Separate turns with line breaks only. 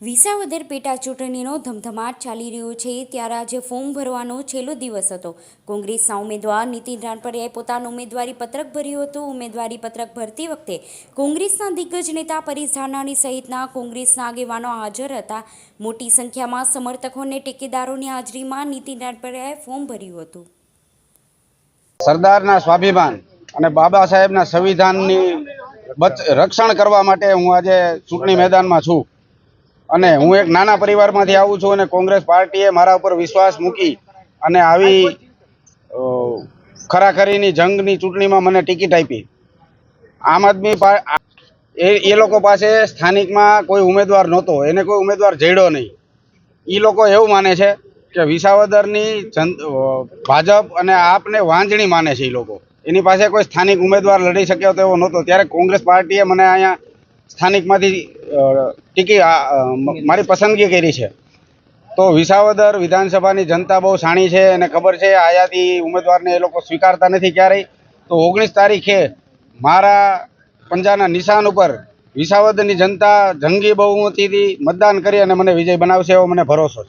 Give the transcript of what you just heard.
વિસાવદર પેટા ચૂંટણીનો ધમધમાટ ચાલી રહ્યો છે. ત્યારે આજે ફોર્મ ભરવાનો છેલ્લો દિવસ હતો. કોંગ્રેસના ઉમેદવાર નીતિન રાણપડિયાએ પોતાનું ઉમેદવારી પત્રક ભર્યું હતું. ઉમેદવારી પત્રક ભરતી વખતે કોંગ્રેસના દિગ્ગજ નેતા પરેશ ધાનાણી સહિતના કોંગ્રેસના આગેવાનો હાજર હતા. મોટી સંખ્યામાં સમર્થકો અને ટેકેદારોની હાજરીમાં નીતિન રાણપડિયાએ ફોર્મ ભર્યું હતું.
સરદારના સ્વાભિમાન અને બાબા સાહેબના સંવિધાનની રક્ષણ કરવા માટે હું આજે ચૂંટણી મેદાનમાં છું. અને હું એક નાના પરિવારમાંથી આવું છું અને કોંગ્રેસ પાર્ટીએ મારા ઉપર વિશ્વાસ મૂકી અને આવી ખરાખરીની જંગની ચૂંટણીમાં મને ટિકિટ આપી. આમ આદમી એ એ લોકો પાસે સ્થાનિકમાં કોઈ ઉમેદવાર નહોતો, એને કોઈ ઉમેદવાર જડ્યો નહીં. એ લોકો એવું માને છે કે વિસાવદરની જન ભાજપ અને આપને વાંજણી માને છે એ લોકો. એની પાસે કોઈ સ્થાનિક ઉમેદવાર લડી શક્યો તેવો નહોતો. ત્યારે કોંગ્રેસ પાર્ટીએ મને અહીંયા સ્થાનિકમાંથી ટિકિટ મારી પસંદગી કરી છે. તો વિસાવદર વિધાનસભાની જનતા બહુ સાણી છે અને ખબર છે આયાથી ઉમેદવારને એ લોકો સ્વીકારતા નથી ક્યારેય. તો ઓગણીસ તારીખે મારા પંજાના નિશાન ઉપર વિસાવદરની જનતા જંગી બહુમતીથી મતદાન કરી અને મને વિજય બનાવશે એવો મને ભરોસો છે.